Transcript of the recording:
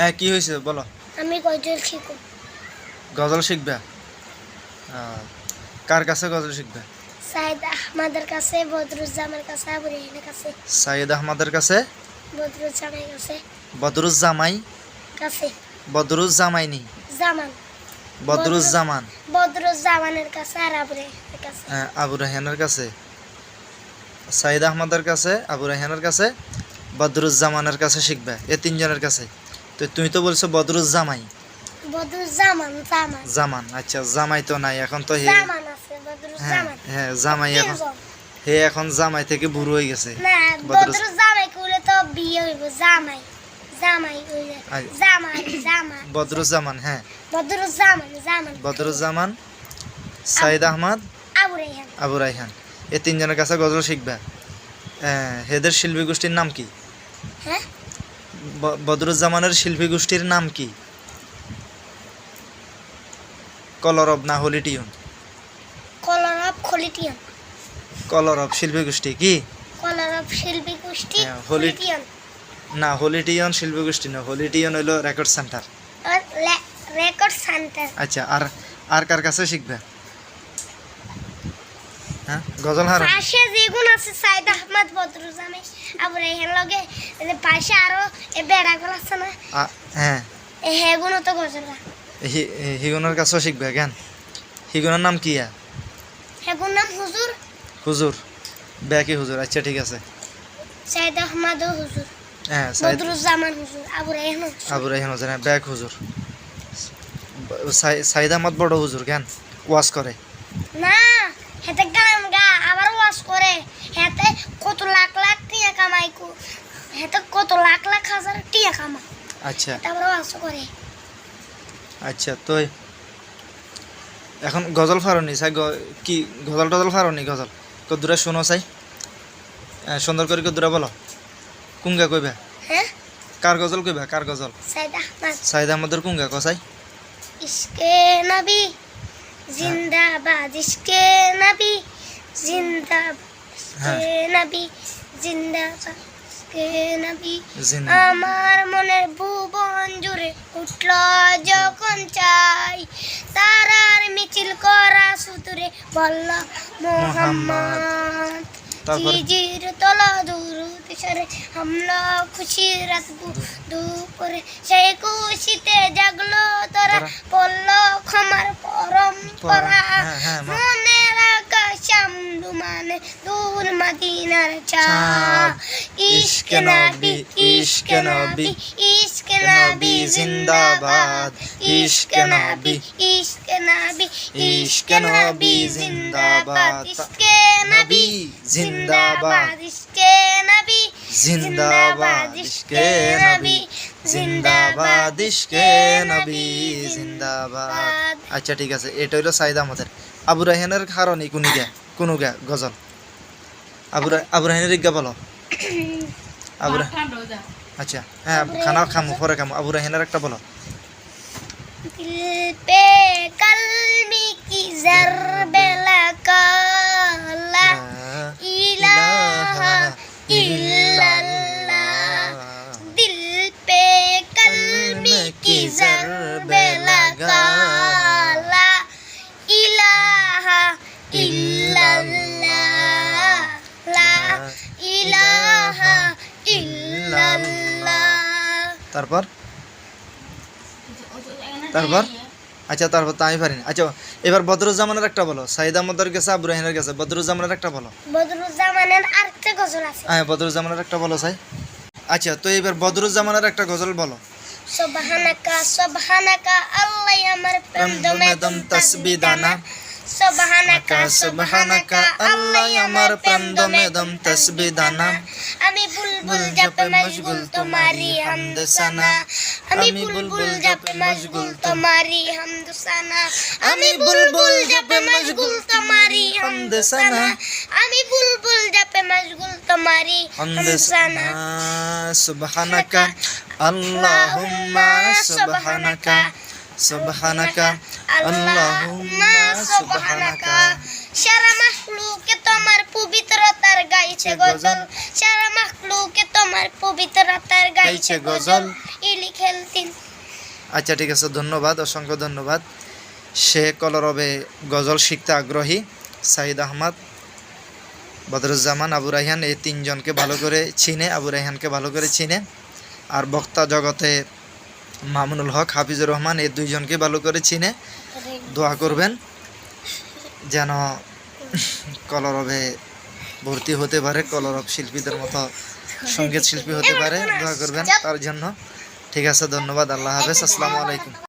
হ্যাঁ কি হয়েছে? বলো। আমি গজল শিখব। গজল শিখবে? কার কাছে গজল শিখবে? সাইদ আহমদের কাছে বদরুজ্জামানের কাছে আবু রেহানের কাছে। সাইদ আহমদের কাছে? বদরুজ্জামানের কাছে। বদরুজ্জামাই? কাছে। বদরুজ্জামাই নি জামান। বদরুজ্জামান। বদরুজ্জামানের কাছে আর আবু রেহানের কাছে। হ্যাঁ, আবু রাহানের কাছে। সাইদ আহমদের কাছে আবু রাহানের কাছে বদরুজ্জামানের কাছে শিখবে এ তিনজনের কাছে। তো তুমি তো বলছো বদরুজ্জামাই বদরুজ্জামান জামান আচ্ছা জামাই তো নাই এখন তো হে হ্যাঁ হ্যাঁ জামাই এখন হে এখন জামাই থেকে বুড়ো হয়ে গেছে। বদরুজ- জামাই জামাই। জামাই জামাই বদরুজ্জামান হ্যাঁ। বদরুজ্জামান সাইদ আহমদ আবু রাইহান। এ তিনজনের কাছে গজল শিখবে। আহ, হেদের শিল্পী গোষ্ঠীর নাম কি? হ্যাঁ? বদরুজ্জামানের শিল্পী গোষ্ঠীর নাম কি? কলর কলরব না হলিটিউন? কলরব খলিটিয়ান কলরব শিল্পী গোষ্ঠী কি? কলরব শিল্পী গোষ্ঠী হ্যাঁ, হলি- খলিটিয়ান না হলিটিয়ন শিল্পী গোষ্ঠী না হলিটিয়ন হইল রেকর্ড সেন্টার। Record centre. আচ্ছা আর আর কার কাছে শিখবে? হ্যাঁ গজল হার। পাশে যেগুন আছে সাইদ আহমদ বদরুজ্জামাই আবু রেহান লগে পাশে আরও এ বেড়াগুলো আছে না? হ্যাঁ। হেগুনো তো গজলা হিগুনের কাছেও শিখবে জ্ঞান হিগুনের নাম কি? হেগুন নাম হুজুর। হুজুর। ব্যাকি হুজুর? আচ্ছা ঠিক আছে। সাইদ আহমদ হুজুর। হ্যাঁ সাইদ বদরুজ্জামান হুজুর আবু হুজুর। আবু রাইহান হুজুর হ্যাঁ ব্যাক হুজুর। সাইদ আহমদ বড় হুজুর জ্ঞান ওয়াজ করে। না হেতে গান গা আবার ওয়াজ করে। হেতে কত লাখ লাখ টিয়া কামাই কো। হেতে কত লাখ লাখ হাজার টিয়া কামা আচ্ছা। তারপর ওয়াজ করে। আচ্ছা তো এখন গজল ফারনি চাই কি গজল টজল ফারনি গজল? কদুরা শুনো চাই। সুন্দর করে কদুরা বলো। কুঙ্গা কইবা? হ্যাঁ কার গজল কইবা? কার গজল? সাইদ আহমদ। সাইদ আহমদের কুঙ্গা কসাই ইশকে নবী। ইশকে নবী জিন্দাবাদ ইশকে নবী জিন্দাবাদ নবী। আমার মনের ভুবন জুড়ে উঠল যখন চাই তারার মিছিল করা সুতুরে বলল মোহাম্মদ? জিজির তলা দুরুদ সরে হামলা খুশি রাখব দুপুরে সেই খুশিতে মা। মনের আকাশ মানে দূর মদিনার চা। ইশক নবী ইশক নবী ইশক নবী জিন্দাবাদ। ইশক নবী ইশক নবী ইশক নবী জিন্দাবাদ। ইশক নবী জিন্দাবাদ। ইশক নবী জিন্দাবাদ ইশকে নবী জিন্দাবাদ ইশকে নবী। আচ্ছা ঠিক আছে। এটা হইল চাহিদা আমাদের আবু রাহানের কারণ কোন গা কোন গা গজল। আবু আবু রাহানের গা বলো। আবু আচ্ছা হ্যাঁ খানা খামো পরে খামো। আবু রাহানের একটা বলো। কি তারপর? তারপর? আচ্ছা তারপর তো আমি পারিনি। আচ্ছা এবার বদরুজ্জামানের একটা বলো। সাইদ আহমদের কাছে আবু রাহিনের কাছে বদরুজ্জামানের একটা বলো। বদরুজ্জামানের আরেকটা গজল আছে। হ্যাঁ বদরুজ্জামানের একটা বলো সাই। আচ্ছা তো এবার বদরুজ্জামানের একটা গজল বলো। সুবহানাকা সুবহানাকা আল্লাহ আমার প্রেম দমে দম তসবি দানা। সুবহানাকা সুবহানাকা, আল্লাহ আমার প্রেম দমে দম তসবি দানা। আমি বুলবুল জপে মশগুল তোমারি হামদ সানা আমি বুলবুল জপে মশগুল তোমারি হামদ সানা আমি বুলবুল জপে মশগুল তোমারি হামদ সানা আমি বুলবুল জপে মশগুল তোমারি হামদ সানা সুবহানাকা, আল্লাহুম্মা সুবহানাকা। সুবহানাকা আল্লাহুম্মা সুবহানাকা সারা মাখলুকে তোমার পবিত্রতার গাইছে গজল সারা মাখলুকে তোমার পবিত্রতার গাইছে গজল ইলি খেলতিন আচ্ছা ঠিক আছে ধন্যবাদ অসংখ্য ধন্যবাদ। সে কলরবে গজল শিখতে আগ্রহী সাইদ আহমদ বদরুজ্জামান আবু রাইহান এই তিনজনকে ভালো করে চিনে আবু রাইহানকে ভালো করে চিনে। আর বক্তা জগতে মামুনুল হক, হাফিজুর রহমান, এই দুইজনকে ভালো করে চিনে দোয়া করবেন, যেন কলরবে ভর্তি হতে পারে, কলরব শিল্পীদের মতো সংগীত শিল্পী হতে পারে, দোয়া করবেন তার জন্য। ঠিক আছে, ধন্যবাদ, আল্লাহ হাফেজ, আসসালামু আলাইকুম।